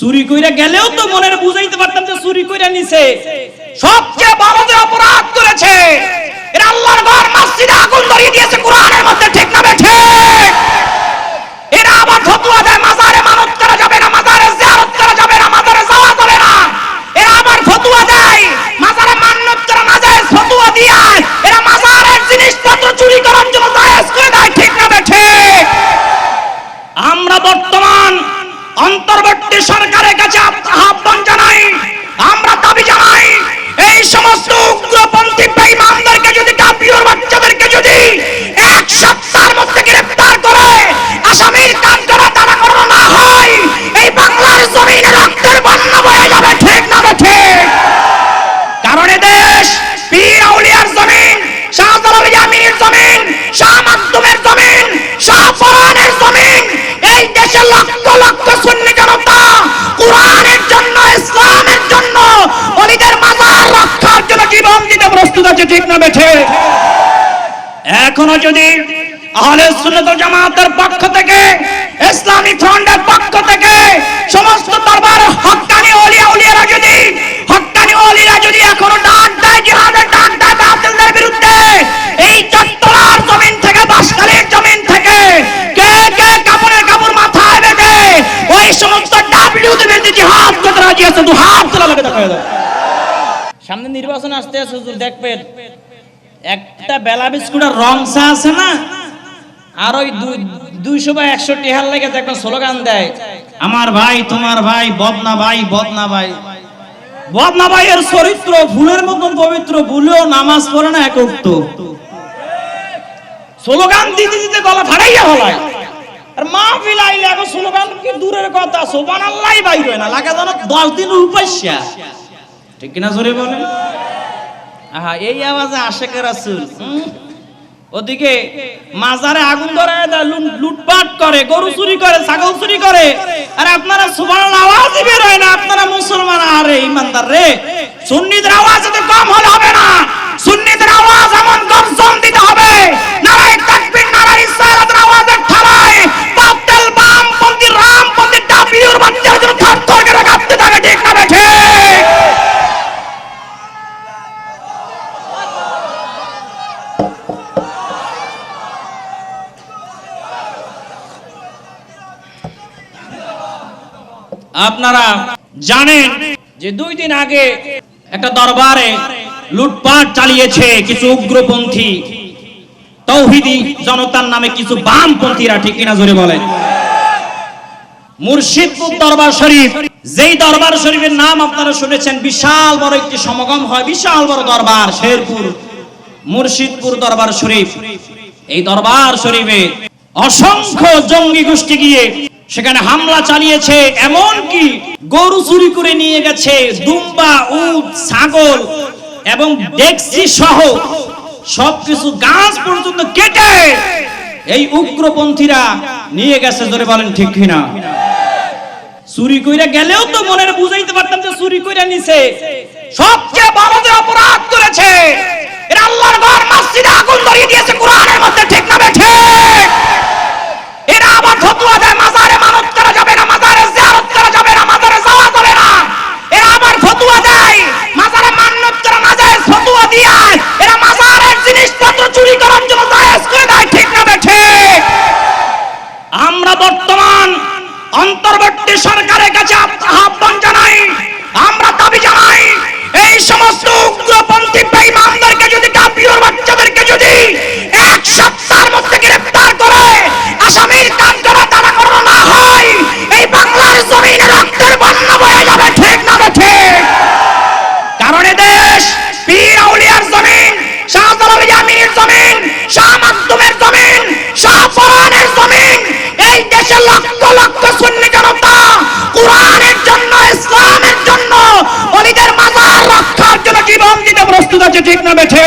চুরি কইরা গেলেও তো মনের বুঝাইতে পারতাম যে চুরি কইরা নিছে। সবচেয়ে বড় যে অপরাধ করেছে, এরা আল্লাহর ঘর মসজিদে আগুন ধরিয়ে দিয়েছে, কোরআনের মধ্যে ঠিক না বেঠে এরা আবার ফতোয়া দেয় এখনও যদি আহলে সুন্নাত জামাতের পক্ষ থেকে, ইসলামী ফ্রন্টের পক্ষ থেকে সমস্ত দরবার হক্কানি ওলিয়া উলিয়ারা যদি হক্কানি ওলিরা যদি এখনও ডাক একটা বেলা বিস্কুটের রং চা আছে না? আর ওই দুই- দুইশো বা একশো টেহার লেগে দেখবেন স্লোগান দেয়, আমার ভাই, তোমার ভাই, বদনা ভাই বদনা ভাই। বদনা ভাইয়ের চরিত্র ফুলের মতন পবিত্র, ভুলেও নামাজ পড়ে না এক উক্ত স্লোগান দিতে দিতে গলা ফাটাইয়া হলায় আর মা ফিলাইলে এখন স্লোগান কি দূরের কথা? সোবান আল্লাহ বাইর না। লাগা যেন দশ দিন উপাস্যা। ঠিক কিনা জোরে বলেন? আহা এই আওয়াজে আশেকের রাসুল ওদিকে মাজারে আগুন ধরায় দেয়, লুটপাট করে গরু চুরি করে ছাগল চুরি করে। আর আপনারা সুবহান আওয়াজই বের হয় না। আপনারা মুসলমান আরে ইমানদার রে। সুন্নিদের আওয়াজ এত কম হলে হবে না। সুন্নিদের আওয়াজ এমন গর্জন আপনারা জানেন যে দুই দিন আগে একটা দরবারে লুটপাট চালিয়েছে কিছু উগ্রপন্থী। তৌহিদি জনতার নামে কিছু বামপন্থীরা, ঠিক কিনা জোরে বলেন? মুর্শিদপুর দরবার শরীফ, যেই দরবার শরীফের নাম আপনারা শুনেছেন, বিশাল বড় একটি সমাগম হয়, বিশাল বড় দরবার, শেরপুর, মুর্শিদপুর দরবার শরীফ। এই দরবার শরীফে অসংখ্য জঙ্গি গোষ্ঠী গিয়ে সেখানে হামলা চালিয়েছে এমন কি? গরু চুরি করে নিয়ে গেছে দুম্বা, উট, ছাগল এবং ডেক্সি সহ সবকিছু গাছ পর্যন্ত কেটে এই উগ্রপন্থীরা নিয়ে গেছে ধরে বলেন ঠিক কিনা? চুরি কইরা গেলেও তো মনের বুঝাইতে পারতাম যে চুরি কইরা নিছে। সবচেয়ে বড় যে অপরাধ করেছে, এরা আল্লাহর ঘর মসজিদে আগুন ধরিয়ে দিয়েছে, কোরআনের মধ্যে ঠিক না বেঠে এরা আবার ফতোয়া দেয় মাজারে প্রস্তুত আছে ঠিক না বেঠে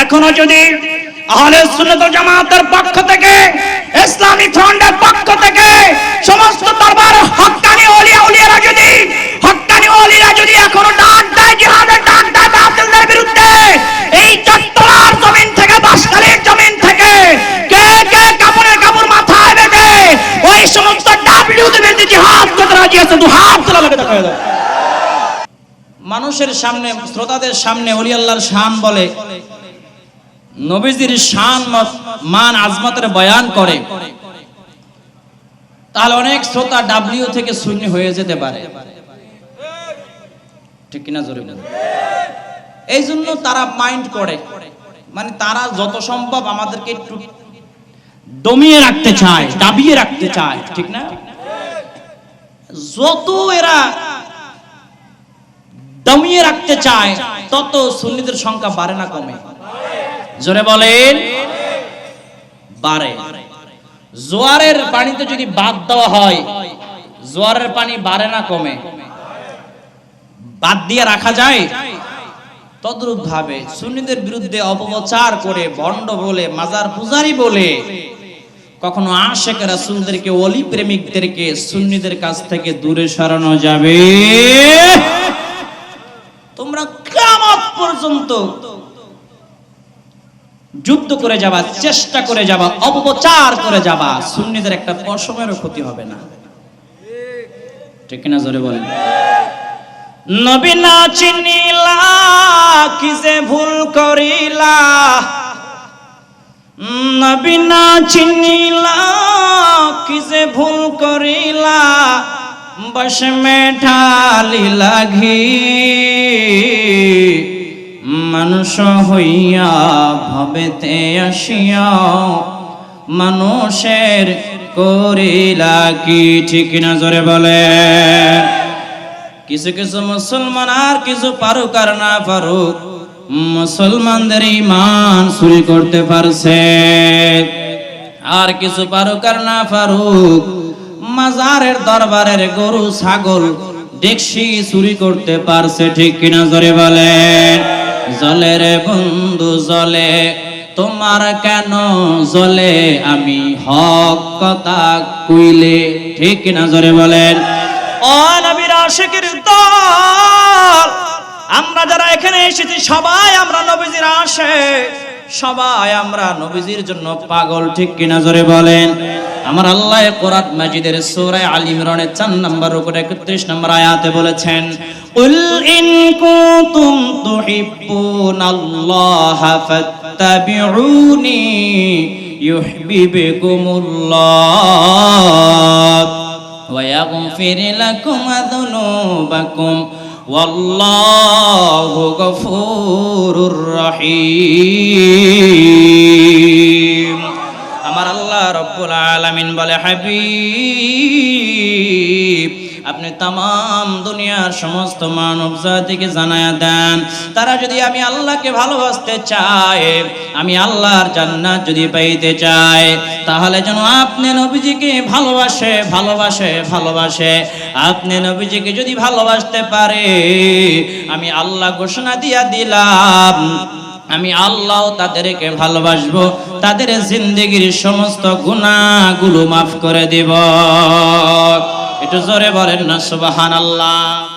এখনও যদি আহলে সুন্নাত জামাতের পক্ষ থেকে, ইসলামী ফ্রন্টের পক্ষ থেকে সমস্ত দরবার হক্কানি ওলিয়া উলিয়ারা যদি, হক্কানি ওলিরা যদি এখনও ডাক দেয় জিহাদের, ডাক দেয় বাতিলদের বিরুদ্ধে, এই চত্বরার জমিন থেকে বাসখালীর জমিন থেকে কে কে কাপড়ের কাপড় মাথায় বেঁধে ওই সমস্ত ডাব্লিউ বিরুদ্ধে জিহাদ করতে আছে, দু হাত তোলা লাগে দেখা দাও। মানুষের সামনে, শ্রোতাদের সামনে অলি আল্লাহর শান বলে। নবীজির শান মান আজমতের বয়ান করে। তাহলে অনেক শ্রোতা ডাব্লিউ থেকে শূন্য হয়ে যেতে পারে। ঠিক কিনা জোরে। এই জন্য তারা মাইন্ড করে। মানে তারা যত সম্ভব আমাদেরকে একটু দমিয়ে রাখতে চায়, দাবিয়ে রাখতে চায়। ঠিক না? যত এরা দমিয়ে রাখতে চায়, তত সুন্নিদের সংখ্যা বাড়ে না কমে। জোরে বলেন, বাড়ে। জোয়ারের পানিতে যদি বাদ দেওয়া হয়, জোয়ারের পানি বাড়ে না কমে। বাদ দিয়ে রাখা যায়। তদ্রুপ ভাবে সুন্নিদের বিরুদ্ধে অপপ্রচার করে ভণ্ড বলে, মাজার পূজারি বলে, কখনো আশেখ রাসূলদেরকে অলি প্রেমিকদেরকে সুন্নিদের কাছ থেকে দূরে সরানো যাবে? পর্যন্ত যুদ্ধ করে যাবা, চেষ্টা করে যাবা, অপপ্রচার করে যাবা, সুন্নিদের একটা পশমেরও ক্ষতি হবে না। ঠিক কিনা জোরে বলেন? নবী না চিনিলা, কি যে ভুল করিলা। নবী না চিনিলা, কি যে ভুল করিলা। বস মেঠালি লাগি। মানুষ হইয়া ভবেতে আসিয়া মানুষের করিলা কি ঠিক না জোরে বলে? কিছু কিছু মুসলমান আর কিছু পারুক আর না পারুক, মুসলমানদের ইমান চুরি করতে পারছে। আর কিছু পারুক আর না পারুক, মাজারের দরবারের গরু, ছাগল, ডেকসি চুরি করতে পারছে ঠিক কিনা জোরে বলেন জলে রে বন্ধু জলে, তোমার কেন জলে? আমি হক কথা কইলে ঠিক কিনা জরে বলেন। আমরা যারা এখানে এসেছি, সবাই আমরা নবীজির আসে সবাই আমরা নবীজির জন্য পাগল, ঠিক কিনা জোরে বলেন? আমার আল্লাহ কোরআন মাজিদের সূরা আলী ইমরানের 4 নম্বর রুকুর 31 নম্বর আয়াতে বলেছেন, উল ইন কুনতুম তুহিব্বুনাল্লাহ ফাত্তাবিউনি ইউহিব্বুকুমুল্লাহ ওয়া ইয়াগফির লাকুম যুনুবাকুম। والله غفور رحيم রব্বুল আলামিন বলে, হাবিব, আপনি তাম দুনিয়ার সমস্ত মানব জাতিকে জানায়া দেন। তারা যদি আমি আল্লাহকে ভালোবাসতে চায়, আমি আল্লাহর জান্নাত যদি পাইতে চায়, তাহলে যেন আপনি নবীজিকে ভালোবাসে ভালোবাসে ভালোবাসে। আপনি নবীজিকে যদি ভালোবাসতে পারে, আমি আল্লাহ ঘোষণা দিয়া দিলাম আমি আল্লাহ তাদেরকে ভালোবাসবো, তাদের জিন্দগির সমস্ত গুণাগুলো মাফ করে দেব। একটু জোরে বলেন না সুবাহান আল্লাহ